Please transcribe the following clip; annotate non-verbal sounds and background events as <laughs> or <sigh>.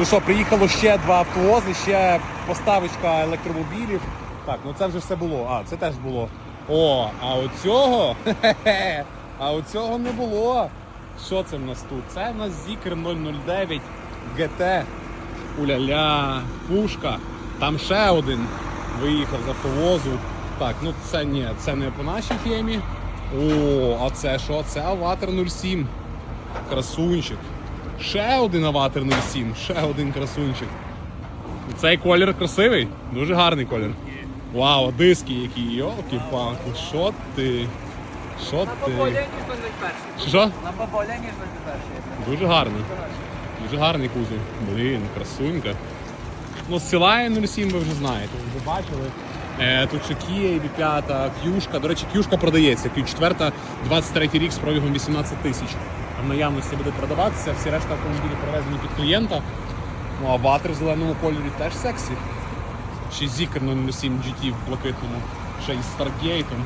Ну що, приїхало ще два автовози, ще поставочка електромобілів. Так, ну це вже все було. А, це теж було. О, а оцього? <laughs> А оцього не було. Що це в нас тут? Це в нас Zikr 009 GT. Уля-ля, пушка. Там ще один виїхав з автовозу. Так, ну це ні, це не по нашій темі. О, а це що? Це Аватар 07. Красунчик. Ще один Аватар 07, ще один красунчик. Цей колір красивий, дуже гарний колір. Вау, диски які, йолки-палки, що ти? Що На ти? баболя, ніж на перший. Що? На баболя, ніж на перший. Дуже гарний. Дуже гарний кузов. Блін, красунька. Ну, сила 07 ви вже знаєте, ви вже бачили. Е, тут ще Kia EV5, К'юшка. До речі, К'юшка продається. Q4, 23 рік з пробігом 18 тисяч. В наявності буде продаватися, всі решта автомобілів привезені під клієнта. Ну а ватер в зеленому кольорі теж сексі. Ще зікер 07 GT в блакитному, ще із Старгейтом.